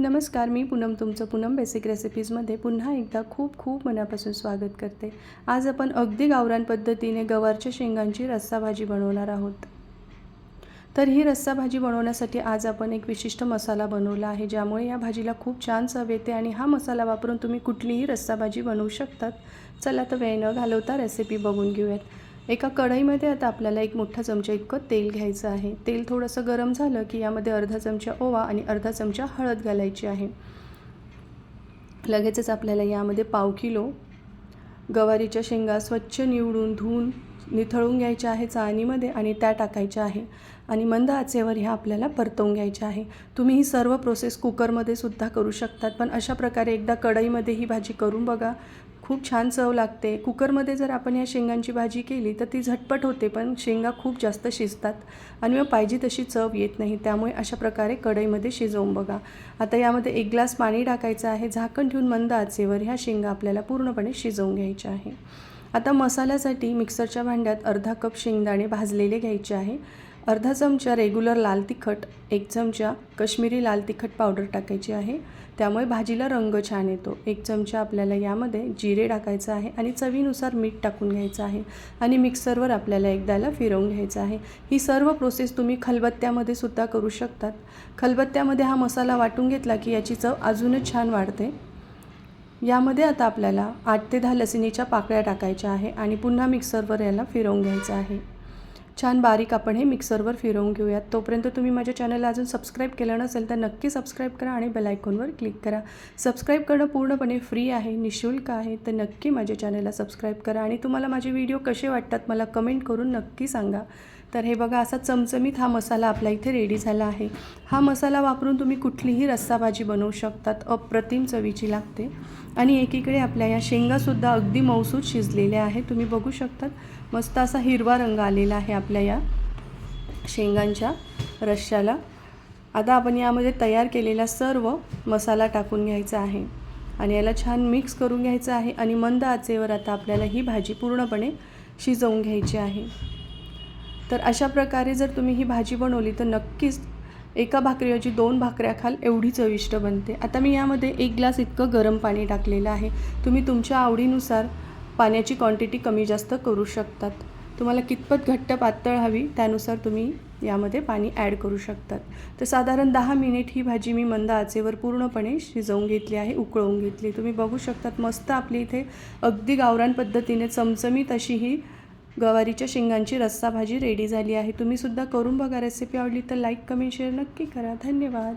नमस्कार मी पूनम तुमचं पूनम बेसिक रेसिपीजमध्ये पुन्हा एकदा खूप खूप मनापासून स्वागत करते. आज आपण अगदी गावरान पद्धतीने गवारच्या शेंगांची रस्सा भाजी बनवणार आहोत. तर ही रस्सा भाजी बनवण्यासाठी आज आपण एक विशिष्ट मसाला बनवला आहे ज्यामुळे या भाजीला खूप छान चव येते आणि हा मसाला वापरून तुम्ही कुठलीही रस्सा भाजी बनवू शकतात. चला तर वेळ न घालवता रेसिपी बघून घेऊयात. एका कढईमध्ये आता आपल्याला एक मोठा चमचा इतकं तेल घ्यायचं आहे. तेल थोडंसं गरम झालं की यामध्ये अर्धा चमचा ओवा आणि अर्धा चमचा हळद घालायची आहे. लगेचच आपल्याला यामध्ये पाव किलो गवारीच्या शेंगा स्वच्छ निवडून धुवून निथळून घ्यायच्या आहे चाळणीमध्ये आणि त्या टाकायच्या आहे. आणि मंद आचेवर ह्या आपल्याला परतवून घ्यायच्या आहे. तुम्ही ही सर्व प्रोसेस कुकरमध्ये सुद्धा करू शकतात. पण अशा प्रकारे एकदा कढईमध्ये ही भाजी करून बघा. खूप छान चव लागते. कुकरमध्ये जर आपण या शेंगांची भाजी केली तर ती झटपट होते पण शेंगा खूप जास्त शिजतात आणि मग पाहिजे तशी चव येत नाही. त्यामुळे अशा प्रकारे कढईमध्ये शिजवून बघा. आता यामध्ये एक ग्लास पाणी टाकायचं आहे. झाकण ठेवून मंद आचेवर ह्या शेंगा आपल्याला पूर्णपणे शिजवून घ्यायच्या आहे. आता मसाल्यासाठी मिक्सरच्या भांड्यात अर्धा कप शेंगदाणे भाजलेले घ्यायचे आहे. अर्धा चमचा रेग्युलर लाल तिखट एक चमचा कश्मीरी लाल तिखट पावडर टाकायची आहे. त्यामुळे भाजीला रंग छान येतो. एक चमचा आपल्याला यामध्ये जिरे टाकायचं आहे आणि चवीनुसार मीठ टाकून घ्यायचं आहे आणि मिक्सरवर आपल्याला एकदाला फिरवून घ्यायचं आहे. ही सर्व प्रोसेस तुम्ही खलबत्त्यामध्ये सुद्धा करू शकतात. खलबत्त्यामध्ये हा मसाला वाटून घेतला की याची चव अजूनच छान वाढते. यामध्ये आता आपल्याला आठ ते दहा लसणीच्या पाकळ्या टाकायच्या आहे आणि पुन्हा मिक्सरवर याला फिरवून घ्यायचं आहे. छान बारीक आपण हे मिक्सरवर फिरवून घेऊयात. तोपर्यंत तुम्ही माझ्या चॅनलला अजून सबस्क्राईब केलं नसेल तर नक्की सबस्क्राईब करा आणि बेलायकॉनवर क्लिक करा. सबस्क्राईब करणं पूर्णपणे फ्री आहे निशुल्क आहे तर नक्की माझ्या चॅनलला सबस्क्राईब करा आणि तुम्हाला माझे व्हिडिओ कसे वाटतात मला कमेंट करून नक्की सांगा. तर हे बघा असा चमचमीत हा मसाला आपल्या इथे रेडी झाला आहे. हा मसाला वापरून तुम्ही कुठलीही रस्सा भाजी बनवू शकतात अप्रतिम चवीची लागते. आणि एकीकडे आपल्या या शेंगासुद्धा अगदी मौसूद शिजलेल्या आहेत. तुम्ही बघू शकतात मस्त असा हिरवा रंग आलेला आहे आपल्या या शेंगांच्या रश्श्याला. आता आपण यामध्ये तयार केलेला सर्व मसाला टाकून घ्यायचा आहे आणि याला छान मिक्स करून घ्यायचं आहे आणि मंद आचेवर आता आपल्याला ही भाजी पूर्णपणे शिजवून घ्यायची आहे. तर अशा प्रकारे जर तुम्ही ही भाजी बनवली तर नक्कीच एका भाकरीऐवजी दोन भाकऱ्या खाल एवढी चविष्ट बनते. आता मी यामध्ये एक ग्लास इतकं गरम पाणी टाकलेलं आहे. तुम्ही तुमच्या आवडीनुसार पाण्याची क्वांटिटी कमी जास्त करू शकतात. तुम्हाला कितपत घट्ट पातळ हवी त्यानुसार तुम्ही यामध्ये पाणी ॲड करू शकतात. तर साधारण दहा मिनिट ही भाजी मी मंद आचेवर पूर्णपणे शिजवून घेतली आहे उकळवून घेतली तुम्ही बघू शकतात मस्त आपली इथे अगदी गावरान पद्धतीने चमचमीत अशी ही गवारीच्या शेंगांची रस्सा भाजी रेडी झाली आहे. तुम्हीसुद्धा करून बघा रेसिपी आवडली तर लाईक कमेंट शेअर नक्की करा. धन्यवाद.